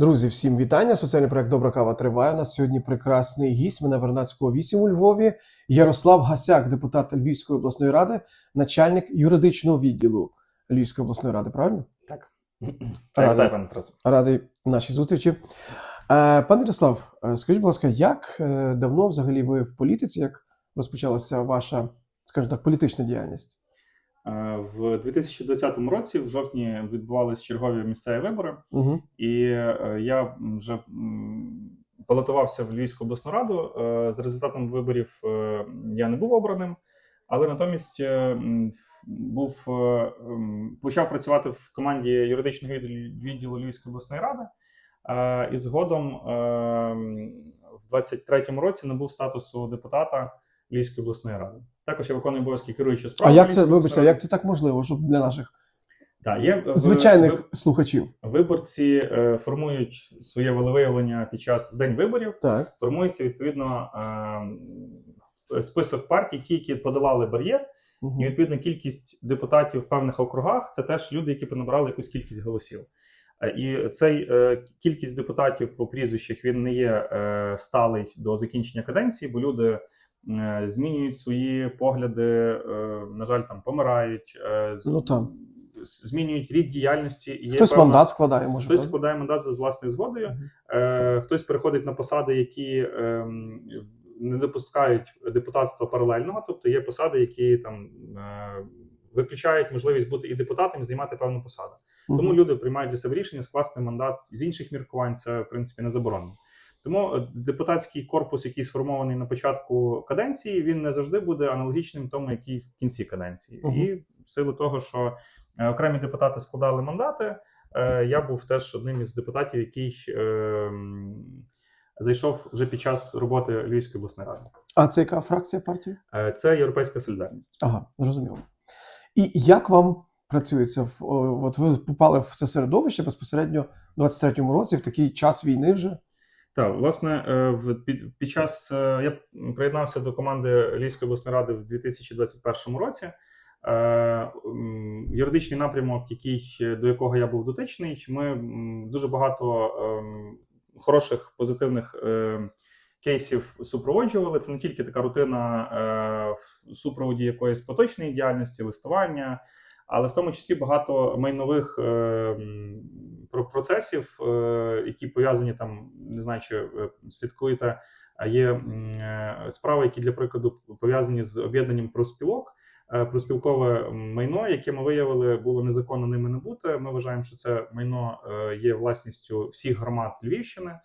Друзі, всім вітання. Соціальний проект Добра кава триває. У нас сьогодні прекрасний гість. Мене Вернадського 8 у Львові. Ярослав Гасяк, депутат Львівської обласної ради, начальник юридичного відділу Львівської обласної ради. Правильно? Так. Радий. Пане Тарасу. Радий нашій зустрічі. Е, Пане Ярослав, е, скажіть, будь ласка, як е, давно взагалі ви в політиці? Як розпочалася ваша, скажімо так, політична діяльність? Е, В 2020 році, в жовтні, відбувалися чергові місцеві вибори, Угу. і е, я вже балотувався в Львівську обласну раду. Е, За результатом виборів я не був обраним, але натомість був почав працювати в команді юридичного відділу- Львівської обласної ради. І згодом в 23-му році набув статусу депутата Львівської обласної ради. Також я виконую обов'язки керуючого А як це, вибачте, як це так можливо, щоб для наших так, є звичайних ви- слухачів? виборці е, формують своє волевиявлення під час в день виборів. Так. Формується відповідно е, список партій, ті, які подолали бар'єр, Угу. і відповідно кількість депутатів в певних округах це теж люди, які понабрали якусь кількість голосів. Е, І цей е, кількість депутатів по прізвищах він не є е, сталий до закінчення каденції, бо люди змінюють свої погляди, е, на жаль, там помирають, е, Ну, там. змінюють рід діяльності. І Хтось певна- мандат складає, може. Хтось правда? складає мандат за власною згодою, е, хтось переходить на посади, які ем, не допускають депутатства паралельного, тобто є посади, які там е, виключають можливість бути і депутатом, і займати певну посаду. Тому Мгм. люди приймають для себе рішення скласти мандат з інших міркувань. Це в принципі не заборонено. Тому е, депутатський корпус, який сформований на початку каденції, він не завжди буде аналогічним тому, який в кінці каденції. Мгм. І в силу того, що е, окремі депутати складали мандати, е, я був теж одним із депутатів, який е, зайшов вже під час роботи Львівської обласної ради. А це яка фракція партії? Це Європейська солідарність. Ага, зрозуміло. І як вам працюється? в- От ви попали в це середовище безпосередньо в 23-му році, в такий час війни вже. Так, власне, е, в під, під час е, я приєднався до команди Львівської обласної ради в 2021 році. Е, Юридичний напрямок, який до якого я був дотичний, ми дуже багато хороших позитивних кейсів супроводжували. Це не тільки така рутина в супроводі якоїсь поточної діяльності, листування, але в тому числі багато майнових е, процесів, е, які пов'язані там, не знаю, чи е, слідкуєте, є е, справи, які для прикладу пов'язані з об'єднанням профспілок. Е, Проспілкове майно, яке ми виявили, було незаконно ними набуте. Ми вважаємо, що це майно є власністю всіх громад Львівщини,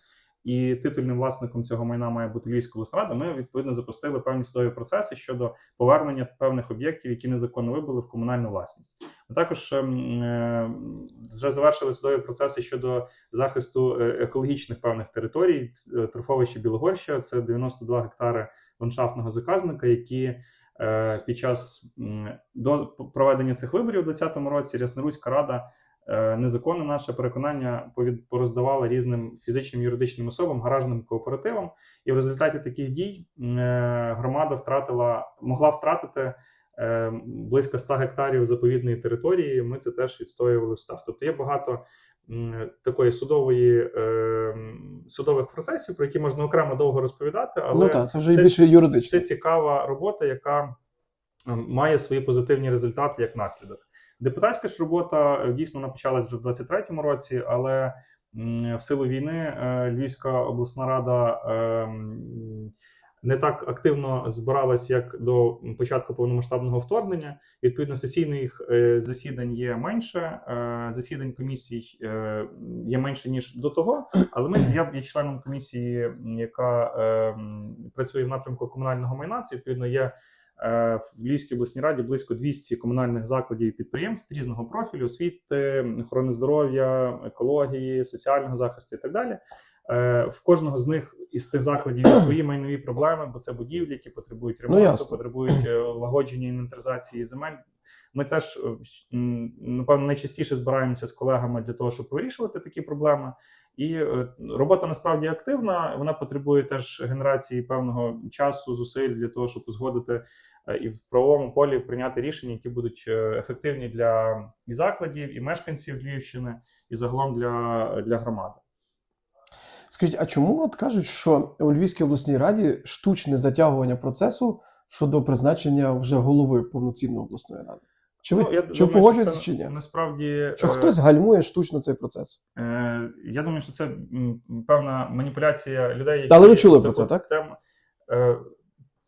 і титульним власником цього майна має бути Львівська обласна рада. Ми відповідно запустили певні судові процеси щодо повернення певних об'єктів, які незаконно вибули в комунальну власність. Ми також ем, е, вже завершили судові процеси щодо захисту е, екологічних певних територій. Е, Торфовище Білогорща це 92 гектари ландшафтного заказника, які під час до проведення цих виборів у 2020 році Рясноруська рада. Е, Незаконне наше переконання пороздавала різним фізичним юридичним особам, гаражним кооперативам, і в результаті таких дій е, громада втратила, могла втратити е, близько 100 гектарів заповідної території. Ми це теж відстоювали в судах. Тобто є багато такої судової судових процесів, про які можна окремо довго розповідати, але ну так, це вже це- більше це цікава робота, яка має свої позитивні результати як наслідок. Депутатська ж робота е, дійсно вона почалась вже в 23-му році, але в силу війни е, Львівська обласна рада е, не так активно збиралась, як до початку повномасштабного вторгнення. Відповідно, сесійних засідань є менше, засідань комісій є менше ніж до того. Але ми я є членом комісії, яка працює в напрямку комунального майна. Це відповідно є в Львівській обласній раді близько 200 комунальних закладів і підприємств різного профілю, освіти, охорони здоров'я, екології, соціального захисту і так далі. Е, В кожного з них із цих закладів свої майнові проблеми, бо це будівлі, які потребують ремонту, ну, потребують е, лагодження інвентаризації земель. Ми теж е, напевно найчастіше збираємося з колегами для того, щоб вирішувати такі проблеми. І е, робота насправді активна. Вона потребує теж генерації певного часу, зусиль для того, щоб узгодити е, і в правовому полі прийняти рішення, які будуть ефективні для і закладів, і мешканців Львівщини, і загалом для, для громади. Скажіть, а чому от кажуть, що у Львівській обласній раді штучне затягування процесу щодо призначення вже голови повноцінної обласної ради? Чи ви, Ну, я чи думаю, погоджуєтеся що це чи ні? Насправді Що е, хтось гальмує штучно цей процес? Е, Я думаю, що це певна маніпуляція людей, які Але ви чули про це, так? тему- Е,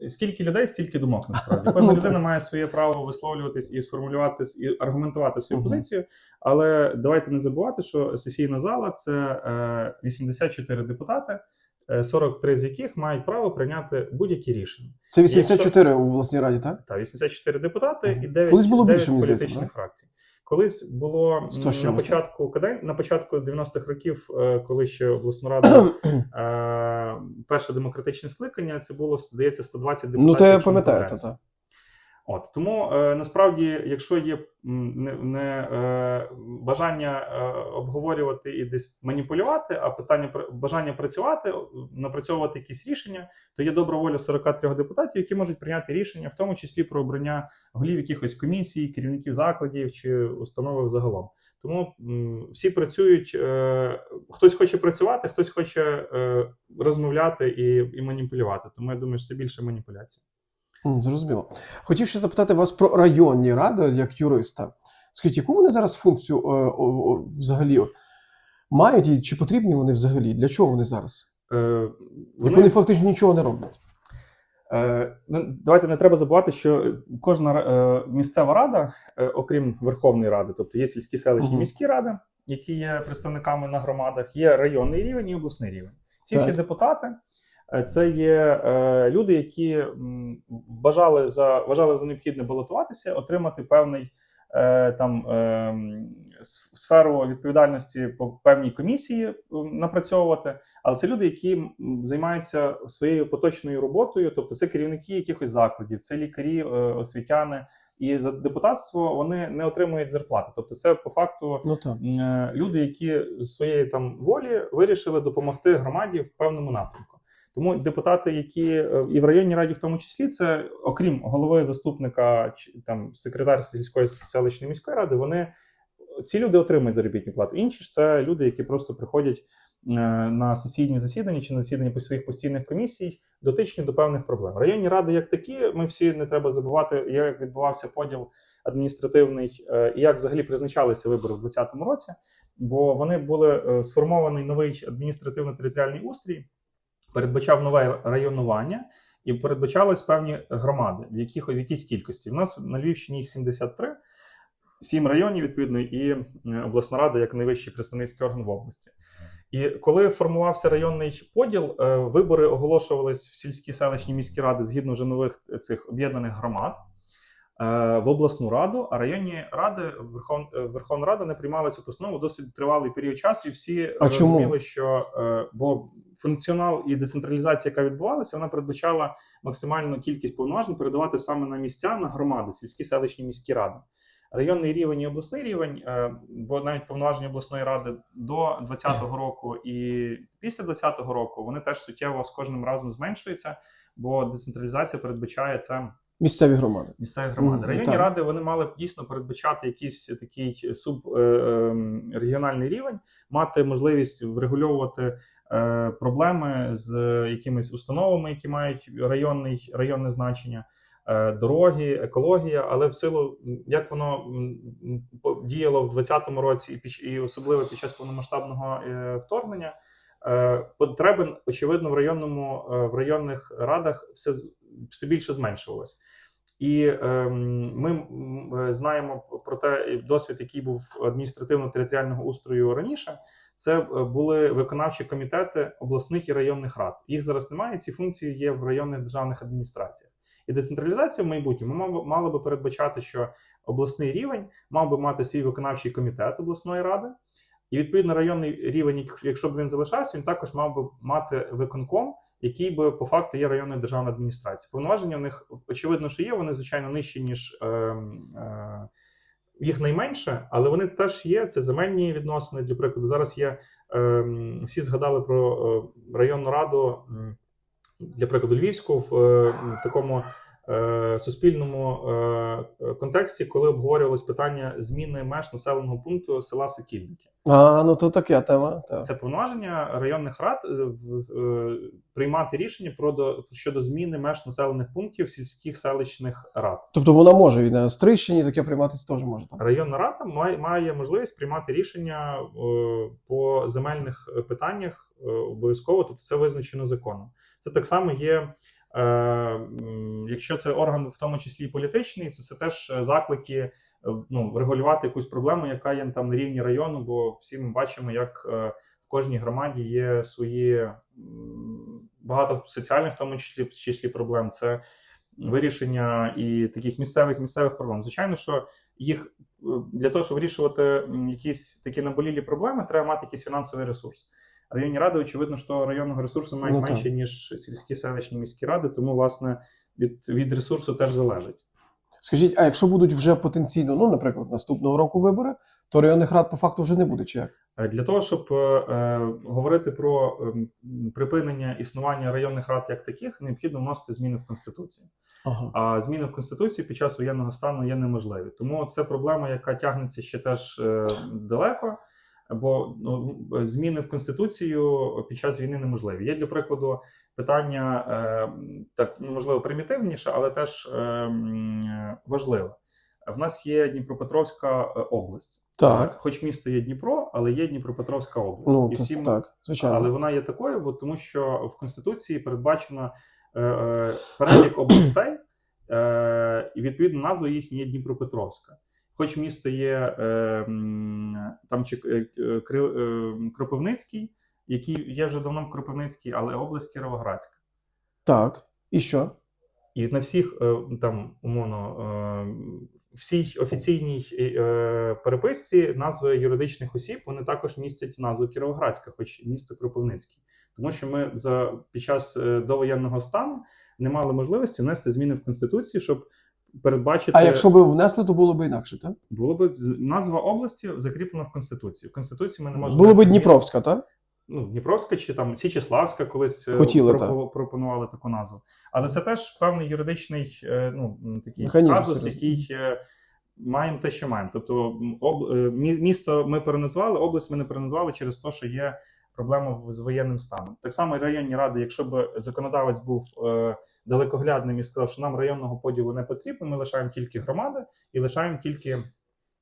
Скільки людей, стільки думок насправді. Кожна Ну, людина має своє право висловлюватись і сформулювати і аргументувати свою позицію. Але давайте не забувати, що сесійна зала це е, 84 депутати, е, 43 з яких мають право прийняти будь-які рішення. Це 84 у власній раді, так? Так, 84 депутати ага. і 9, Колись було 9 більше, політичних здається, фракцій. Колись було 100 на початку каден... на початку 90-х років, е, коли ще обласну раду е, перше демократичне скликання, це було здається 120 депутатів. Ну, то я якщо не пам'ятаю, помиляюсь. та, та. От тому е, насправді, якщо є не, не е, бажання е, обговорювати і десь маніпулювати, а питання бажання працювати, напрацьовувати якісь рішення, то є добра воля 43 депутатів, які можуть прийняти рішення, в тому числі про обрання голів якихось комісій, керівників закладів чи установи загалом. Тому м, всі працюють. Е, хтось хоче працювати, хтось хоче е, розмовляти і, і маніпулювати. Тому я думаю, що це більше маніпуляція. Зрозуміло. Хотів ще запитати вас про районні ради як юриста. Скажіть, яку вони зараз функцію е, о, о, взагалі мають і чи потрібні вони взагалі? Для чого вони зараз? Е, Як вони фактично нічого не роблять. Е, ну, давайте не треба забувати, що кожна е, місцева рада, е, окрім Верховної Ради, тобто є сільські селищні Мгм. міські ради, які є представниками на громадах, є районний рівень і обласний рівень. Ці Так. всі депутати це є е, люди, які бажали за вважали за необхідне балотуватися, отримати певний. е, Там е, сферу відповідальності по певній комісії напрацьовувати, але це люди, які займаються своєю поточною роботою, тобто це керівники якихось закладів, це лікарі, е, освітяни. І за депутатство вони не отримують зарплати. Тобто, це по факту Ну так. е, люди, які з своєї там волі вирішили допомогти громаді в певному напрямку. Тому депутати, які е, і в районній раді, в тому числі, це окрім голови заступника чи там секретар сільської селищної міської ради, вони ці люди отримують заробітну плату. Інші ж це люди, які просто приходять е, на сесійні засідання чи на засідання по своїх постійних комісій, дотичні до певних проблем. Районні ради, як такі, ми всі не треба забувати, як відбувався поділ адміністративний е, і як взагалі призначалися вибори в 2020 році, бо вони були сформований новий адміністративно-територіальний устрій, передбачав нове районування. І передбачались певні громади, в яких в якійсь кількості. В нас на Львівщині їх 73, сім районів, відповідно, і е, обласна рада як найвищий представницький орган в області. І коли формувався районний поділ, е, вибори оголошувались в сільські селищні міські ради згідно вже нових цих об'єднаних громад в обласну раду, а районні ради Верхов... е, Верховна Рада не приймала цю постанову досить тривалий період часу, і всі А чому? розуміли, що е, бо функціонал і децентралізація, яка відбувалася, вона передбачала максимальну кількість повноважень передавати саме на місця на громади, сільські селищні міські ради. Районний рівень і обласний рівень, е, бо навіть повноваження обласної ради до 2020 року і після 2020 року вони теж суттєво з кожним разом зменшуються, бо децентралізація передбачає це Місцеві громади. місцеві громади. Районні так. ради вони мали б дійсно передбачати якийсь такий субрегіональний рівень, мати можливість врегульовувати е, проблеми з якимись установами, які мають районний, районне значення. е, Дороги, екологія, але в силу як воно діяло в 2020 році, і особливо під час повномасштабного е, вторгнення, е, потреби очевидно в районному е, в районних радах все все більше зменшувалось. І ем, ми е, знаємо про те досвід, який був адміністративно-територіального устрою раніше. Це е, були виконавчі комітети обласних і районних рад. Їх зараз немає. Ці функції є в районних державних адміністраціях. І децентралізація в майбутньому мала би передбачати, що обласний рівень мав би мати свій виконавчий комітет обласної ради, і відповідно районний рівень, якщо б він залишався, він також мав би мати виконком, який би по факту є районною державною адміністрацією. Повноваження в них очевидно, що є. Вони звичайно нижчі ніж. Е, е, їх найменше, але вони теж є. Це земельні відносини. Для прикладу, зараз є е, всі згадали про е, районну раду для прикладу Львівську в е, такому суспільному е, контексті, коли обговорювалось питання зміни меж населеного пункту села Сокільники. А, ну то така тема. Так. Це повноваження районних рад е, в- е, приймати рішення про до, щодо зміни меж населених пунктів сільських селищних рад. Тобто вона може і на Стрищині таке прийматися теж може. Районна рада має, має можливість приймати рішення е, по земельних е, питаннях е, обов'язково, тобто це визначено законом. Це так само є. Е, Якщо це орган, в тому числі і політичний, то це теж е, заклики е, ну, врегулювати якусь проблему, яка є там на рівні району, бо всі ми бачимо, як в кожній громаді є свої багато соціальних, в тому числі, числі проблем. Це вирішення і таких місцевих місцевих проблем. Звичайно, що їх для того, щоб вирішувати якісь такі наболілі проблеми, треба мати якийсь фінансовий ресурс. Районні ради, очевидно, що районного ресурсу мають Ну, менше, ніж сільські селищні міські ради, тому власне від, від ресурсу теж залежить. Скажіть, а якщо будуть вже потенційно, ну, наприклад, наступного року вибори, то районних рад по факту вже не буде, чи як? Е, Для того, щоб е, е, говорити про ем, припинення існування районних рад як таких, необхідно вносити зміни в конституцію. Ага. А зміни в конституції під час воєнного стану є неможливі. Тому це проблема, яка тягнеться ще теж е, далеко. Бо ну, зміни в конституцію під час війни неможливі. Є для прикладу питання е, так ну, можливо примітивніше, але теж е, важливе. В нас є Дніпропетровська е, область. Так. Хоч місто є Дніпро, але є Дніпропетровська область. Ну, І всі ми- так, звичайно. але вона є такою, бо тому що в конституції передбачено е, е, перелік областей, е, і відповідно назва їхня є Дніпропетровська. Хоч місто є е, там чи е, е, Кропивницький, який є вже давно Кропивницький, але область Кіровоградська. Так. І що? І на всіх там умовно всій офіційній переписці назви юридичних осіб вони також містять назву Кіровоградська, хоч місто Кропивницький. Тому що ми за під час довоєнного стану не мали можливості внести зміни в конституцію, щоб передбачити А якщо би внесли, то було б інакше, так? було б назва області закріплена в конституції. В конституції ми не можемо Було б. Дніпровська, так? ну, Дніпровська чи там Січеславська колись е, Хотіли, пропо- пропонували таку назву. Але це теж певний юридичний е, ну, такий Механізм казус, який е, маємо те, що маємо. Тобто, об, місто ми переназвали, область ми не переназвали через те, що є проблема з воєнним станом. Так само і районні ради, якщо б законодавець був е, далекоглядним і сказав, що нам районного поділу не потрібно, ми лишаємо тільки громади і лишаємо тільки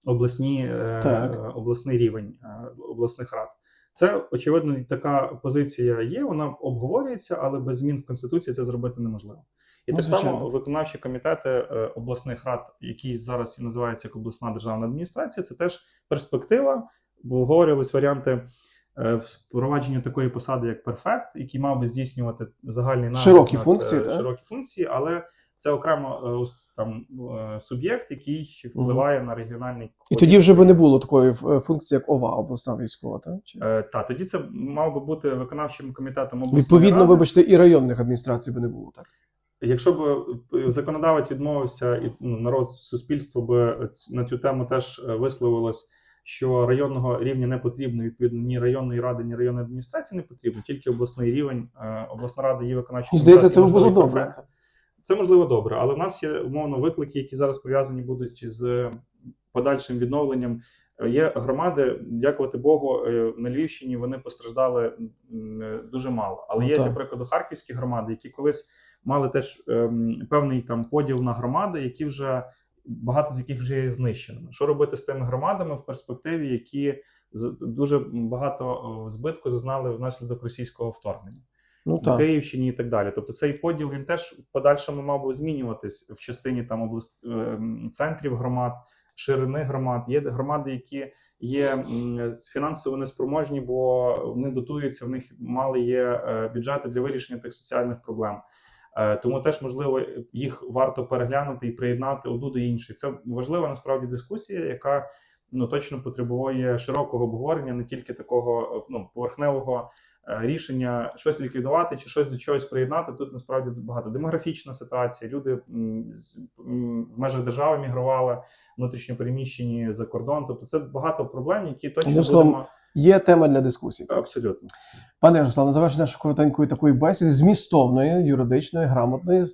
обласні, е, Так. обласний рівень е, обласних рад. Це очевидно така позиція є. Вона обговорюється, але без змін в конституції це зробити неможливо. І Ну, так звичайно. само виконавчі комітети обласних рад, які зараз і називаються як обласна державна адміністрація, це теж перспектива. Бо обговорювались варіанти впровадження такої посади, як перфект, який мав би здійснювати загальний нагляд Широкі над, функції, е, так? широкі функції, але це окремо е, там е, суб'єкт, який впливає на регіональний І тоді вже би не було такої е, функції, як ОВА, обласна військова, так? Чи... Е, Та тоді це мав би бути виконавчим комітетом обласної Відповідно, ради. вибачте, і районних адміністрацій би не було, так? Якщо б е, законодавець відмовився, і ну, народ суспільство би на цю тему теж е, висловилось, що районного рівня не потрібно, відповідно, ні районної ради, ні районної адміністрації не потрібно, тільки обласний рівень. Е, Обласна рада є виконавчим здається, це було можливо, добре. Це можливо добре, але в нас є умовно виклики, які зараз пов'язані будуть з подальшим відновленням. Є громади, дякувати Богу, е, на Львівщині вони постраждали е, дуже мало. Але Ну, є, для прикладу, харківські громади, які колись мали теж ем, певний там поділ на громади, які вже багато з яких вже є знищеними. Що робити з тими громадами в перспективі, які дуже багато збитку зазнали внаслідок російського вторгнення? Ну так. Київщині і так далі. Тобто цей поділ він теж в подальшому мав би змінюватись в частині там област ем, центрів громад, ширини громад. Є громади, які є фінансово неспроможні, бо вони дотуються. В них мали є е, бюджети для вирішення тих соціальних проблем. Е, Тому теж можливо їх варто переглянути і приєднати одну до іншої. Це важлива насправді дискусія, яка ну точно потребує широкого обговорення, не тільки такого ну поверхневого е, рішення щось ліквідувати чи щось до чогось приєднати. Тут насправді багато демографічна ситуація. Люди в межах держави мігрували, внутрішньо переміщені за кордон. Тобто це багато проблем, які точно будемо Є тема для дискусії. абсолютно. Пане Ярославе, завершення нашої коротенької такої бесіди, змістовної, юридичної, грамотної.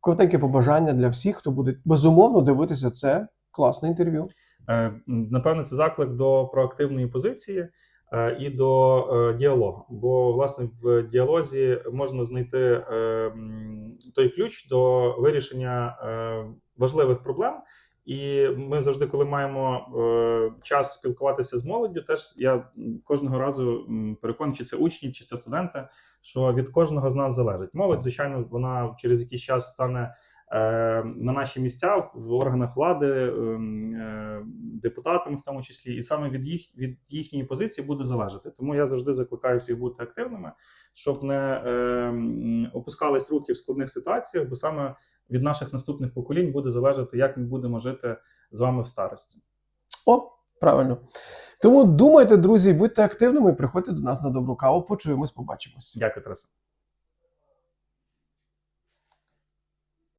коротеньке побажання для всіх, хто буде безумовно дивитися це класне інтерв'ю. Е, Напевно, це заклик до проактивної позиції е, і до е, діалогу. Бо, власне, в діалозі можна знайти той ключ до вирішення важливих проблем. І ми завжди, коли маємо е, час спілкуватися з молоддю, теж я кожного разу переконаний, чи це учні, чи це студенти, що від кожного з нас залежить. Молодь, звичайно, вона через якийсь час стане на наші місця в органах влади, ем, е, депутатами, в тому числі, і саме від їх від їхньої позиції буде залежати. Тому я завжди закликаю всіх бути активними, щоб не е, опускались руки в складних ситуаціях, бо саме від наших наступних поколінь буде залежати, як ми будемо жити з вами в старості. О, правильно. Тому думайте, друзі, будьте активними і приходьте до нас на добру каву. Почуємось, побачимось. Дякую, Тарасе.